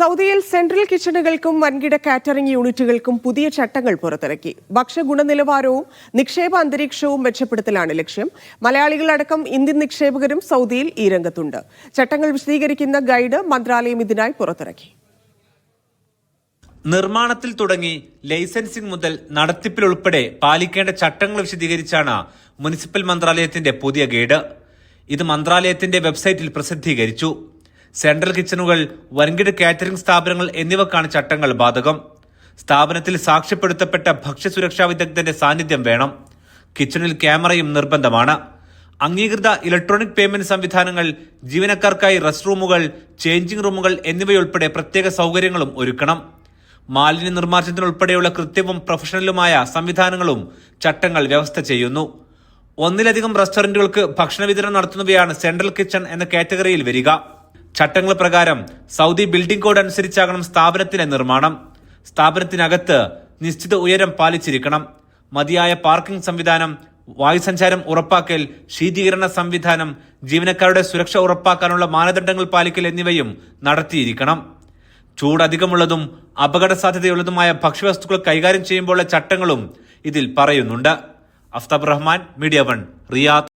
സൗദിയിൽ സെൻട്രൽ കിച്ചണുകൾക്കും വൻകിട കാറ്ററിംഗ് യൂണിറ്റുകൾക്കും പുതിയ ചട്ടങ്ങൾ പുറത്തിറക്കി. ഭക്ഷ്യ ഗുണനിലവാരവും നിക്ഷേപ അന്തരീക്ഷവും മെച്ചപ്പെടുത്തലാണ് ലക്ഷ്യം. മലയാളികളടക്കം ഇന്ത്യൻ നിക്ഷേപകരും സൗദിയിൽ ഈ രംഗത്തുണ്ട്. ചട്ടങ്ങൾ വിശദീകരിക്കുന്ന ഗൈഡ് മന്ത്രാലയം ഇതിനായി പുറത്തിറക്കി. നിർമ്മാണത്തിൽ തുടങ്ങി ലൈസൻസിംഗ് മുതൽ നടത്തിപ്പിൽ ഉൾപ്പെടെ പാലിക്കേണ്ട ചട്ടങ്ങൾ വിശദീകരിച്ചാണ് മുനിസിപ്പൽ മന്ത്രാലയത്തിന്റെ പുതിയ ഗൈഡ്. ഇത് മന്ത്രാലയത്തിന്റെ വെബ്സൈറ്റിൽ പ്രസിദ്ധീകരിച്ചു. സെൻട്രൽ കിച്ചണുകൾ വൻകിട കാറ്ററിംഗ് സ്ഥാപനങ്ങൾ എന്നിവക്കാണ് ചട്ടങ്ങൾ ബാധകം. സ്ഥാപനത്തിൽ സാക്ഷ്യപ്പെടുത്തപ്പെട്ട ഭക്ഷ്യസുരക്ഷാ വിദഗ്ധന്റെ സാന്നിധ്യം വേണം. കിച്ചണിൽ ക്യാമറയും നിർബന്ധമാണ്. അംഗീകൃത ഇലക്ട്രോണിക് പേയ്മെന്റ് സംവിധാനങ്ങൾ ജീവനക്കാർക്കായി റെസ്റ്റ് റൂമുകൾ ചേഞ്ചിംഗ് റൂമുകൾ എന്നിവയുൾപ്പെടെ പ്രത്യേക സൗകര്യങ്ങളും ഒരുക്കണം. മാലിന്യ നിർമ്മാർജനത്തിനുൾപ്പെടെയുള്ള കൃത്യവും പ്രൊഫഷണലുമായ സംവിധാനങ്ങളും ചട്ടങ്ങൾ വ്യവസ്ഥ ചെയ്യുന്നു. ഒന്നിലധികം റെസ്റ്റോറന്റുകൾക്ക് ഭക്ഷണ വിതരണം നടത്തുന്നവയാണ് സെൻട്രൽ കിച്ചൺ എന്ന കാറ്റഗറിയിൽ വരിക. ചട്ടങ്ങൾ പ്രകാരം സൗദി ബിൽഡിംഗ് കോഡ് അനുസരിച്ചാകണം സ്ഥാപനത്തിന്റെ നിർമ്മാണം. സ്ഥാപനത്തിനകത്ത് നിശ്ചിത ഉയരം പാലിച്ചിരിക്കണം. മതിയായ പാർക്കിംഗ് സംവിധാനം വായുസഞ്ചാരം ഉറപ്പാക്കൽ ശീതീകരണ സംവിധാനം ജീവനക്കാരുടെ സുരക്ഷ ഉറപ്പാക്കാനുള്ള മാനദണ്ഡങ്ങൾ പാലിക്കൽ എന്നിവയും നടത്തിയിരിക്കണം. ചൂട് അധികമുള്ളതും അപകട സാധ്യതയുള്ളതുമായ ഭക്ഷ്യവസ്തുക്കൾ കൈകാര്യം ചെയ്യുമ്പോഴുള്ള ചട്ടങ്ങളും ഇതിൽ പറയുന്നുണ്ട്. Aftab Rahman media one Riyadh.